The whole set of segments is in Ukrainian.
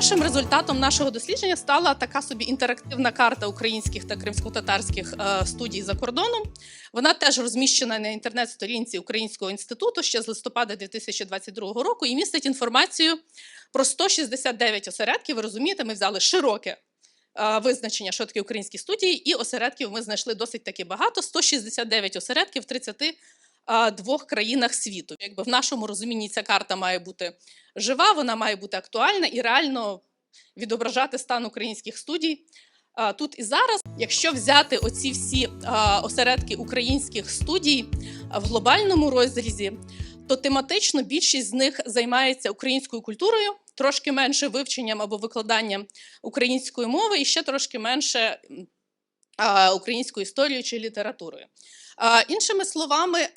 Першим результатом нашого дослідження стала така собі інтерактивна карта українських та кримсько-татарських е, студій за кордоном. Вона теж розміщена на інтернет-сторінці Українського інституту ще з листопада 2022 року і містить інформацію про 169 осередків. Ви розумієте, ми взяли широке е, визначення, що таке українські студії, і осередків ми знайшли досить таки багато 169 осередків в 32 країнах світу. Якби в нашому розумінні ця карта має бути жива, вона має бути актуальна і реально відображати стан українських студій. Тут і зараз, якщо взяти оці всі осередки українських студій в глобальному розрізі, то тематично більшість з них займається українською культурою, трошки менше вивченням або викладанням української мови, і ще трошки менше українською історією чи літературою. Іншими словами,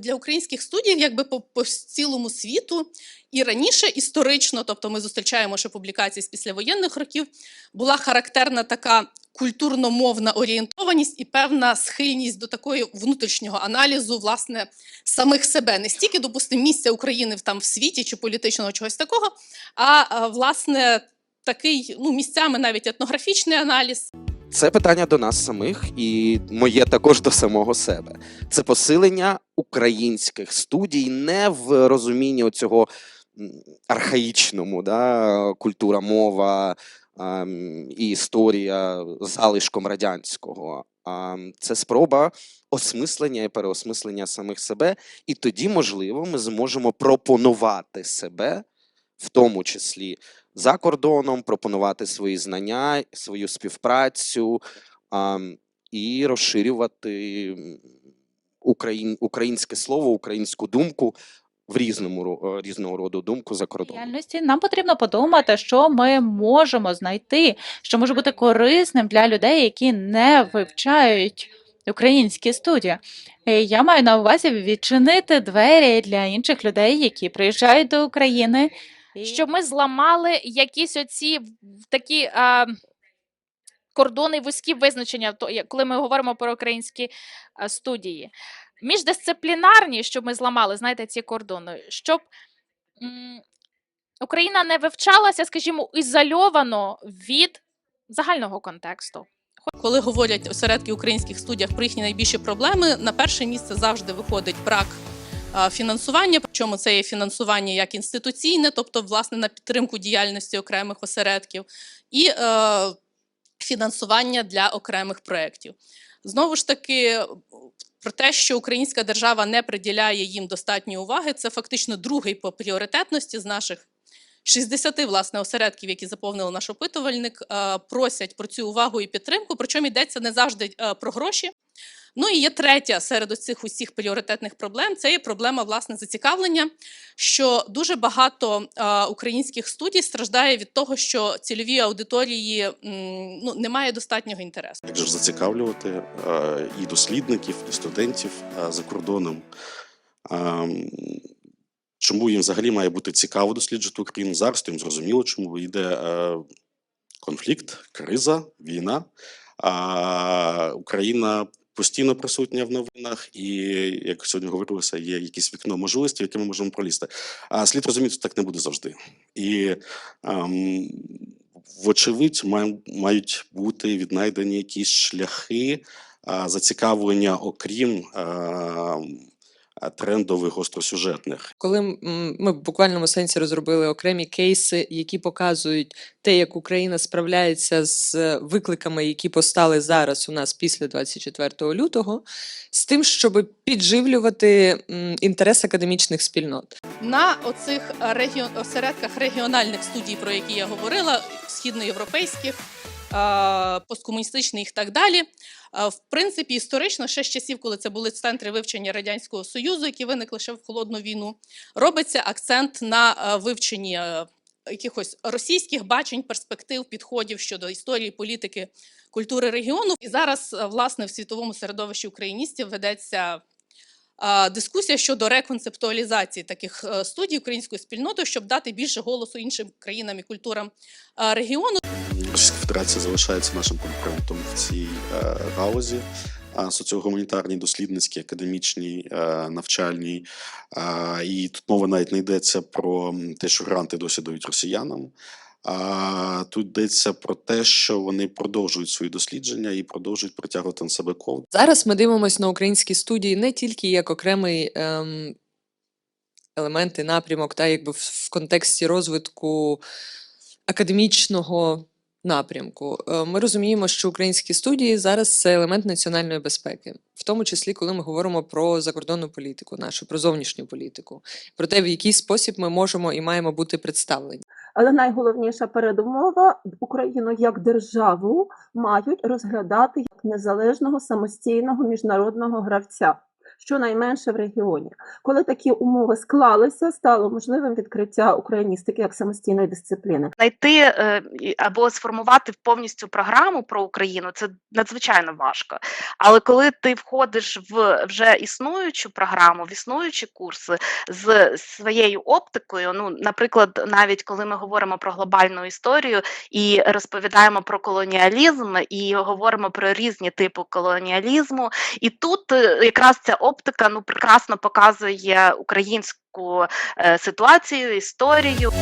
для українських студій, якби по, по цілому світу, і раніше історично, тобто ми зустрічаємо ще публікації з післявоєнних років, була характерна така культурно-мовна орієнтованість і певна схильність до такої внутрішнього аналізу власне самих себе, не стільки, допустимо, місця України в там в світі чи політичного чогось такого, а власне такий ну місцями навіть етнографічний аналіз. Це питання до нас самих, і моє також до самого себе. Це посилення українських студій не в розумінні цього архаїчному, да, культура, мова ем, і історія залишком радянського. А це спроба осмислення і переосмислення самих себе, і тоді, можливо, ми зможемо пропонувати себе, в тому числі за кордоном, пропонувати свої знання, свою співпрацю а, і розширювати україн, українське слово, українську думку в різному е, різного роду думку за кордоном. нам потрібно подумати, що ми можемо знайти, що може бути корисним для людей, які не вивчають українські студії. Е, Я маю на увазі відчинити двері для інших людей, які приїжджають до України. Щоб ми зламали якісь оці такі а, кордони вузькі визначення, то, коли ми говоримо про українські студії. Міждисциплінарні, щоб ми зламали, знаєте, ці кордони, щоб Україна не вивчалася, скажімо, ізольовано від загального контексту. Коли говорять осередки українських студіях про їхні найбільші проблеми, на перше місце завжди виходить брак фінансування. Причому це є фінансування як інституційне, тобто власне на підтримку діяльності окремих осередків, і е, фінансування для окремих проєктів. Знову ж таки, про те, що українська держава не приділяє їм достатньої уваги, це фактично другий по пріоритетності з наших 60 власне осередків, які заповнили наш опитувальник, е, просять про цю увагу і підтримку. Причому йдеться не завжди е, про гроші. Ну і є третя серед цих усіх пріоритетних проблем. Це є проблема власне зацікавлення, що дуже багато е, українських студій страждає від того, що цільові аудиторії м, ну, немає достатнього інтересу. Як же зацікавлювати е, і дослідників, і студентів е, за кордоном? Ем, Чому їм взагалі має бути цікаво досліджувати Україну зараз? То їм зрозуміло, чому йде е, конфлікт, криза, війна. А Україна постійно присутня в новинах, і як сьогодні говорилося, є якесь вікно можливості, яке ми можемо пролізти. А слід розуміти, що так не буде завжди. І ем, вочевидь, мають бути віднайдені якісь шляхи а, зацікавлення, окрім а, трендових гостросюжетних. Коли ми в буквальному сенсі розробили окремі кейси, які показують те, як Україна справляється з викликами, які постали зараз у нас після 24 лютого, з тим, щоб підживлювати інтерес академічних спільнот. На оцих регіон... осередках регіональних студій, про які я говорила, східноєвропейських, е, посткомуністичних і так далі. е, В принципі, історично, ще з часів, коли це були центри вивчення Радянського Союзу, які виникли ще в холодну війну, робиться акцент на е, вивченні якихось російських бачень, перспектив, підходів щодо історії, політики, культури регіону. І зараз, власне, в світовому середовищі україністів ведеться дискусія щодо реконцептуалізації таких студій українською спільнотою, щоб дати більше голосу іншим країнам і культурам регіону. Російська Федерація залишається нашим конкурентом в цій е, галузі. а, Соціогуманітарній, дослідницькій, академічній, е, навчальній. А, І тут мова навіть не йдеться про те, що гранти досі дають росіянам. А тут йдеться про те, що вони продовжують свої дослідження і продовжують притягувати на себе ковд. Зараз ми дивимося на українські студії не тільки як окремий ем, елемент і напрямок, та якби в контексті розвитку академічного напрямку. Е, Ми розуміємо, що українські студії зараз це елемент національної безпеки, в тому числі, коли ми говоримо про закордонну політику, нашу про зовнішню політику, про те, в який спосіб ми можемо і маємо бути представлені. Але найголовніша передумова Україну як державу мають розглядати як незалежного самостійного міжнародного гравця, щонайменше в регіоні. Коли такі умови склалися, стало можливим відкриття україністики як самостійної дисципліни. знайти е, або сформувати повністю програму про Україну це надзвичайно важко. Але коли ти входиш в вже існуючу програму, в існуючі курси з своєю оптикою, ну, наприклад, навіть коли ми говоримо про глобальну історію і розповідаємо про колоніалізм, і говоримо про різні типи колоніалізму, і тут е, якраз ця оптика ну прекрасно показує українську е, ситуацію, історію.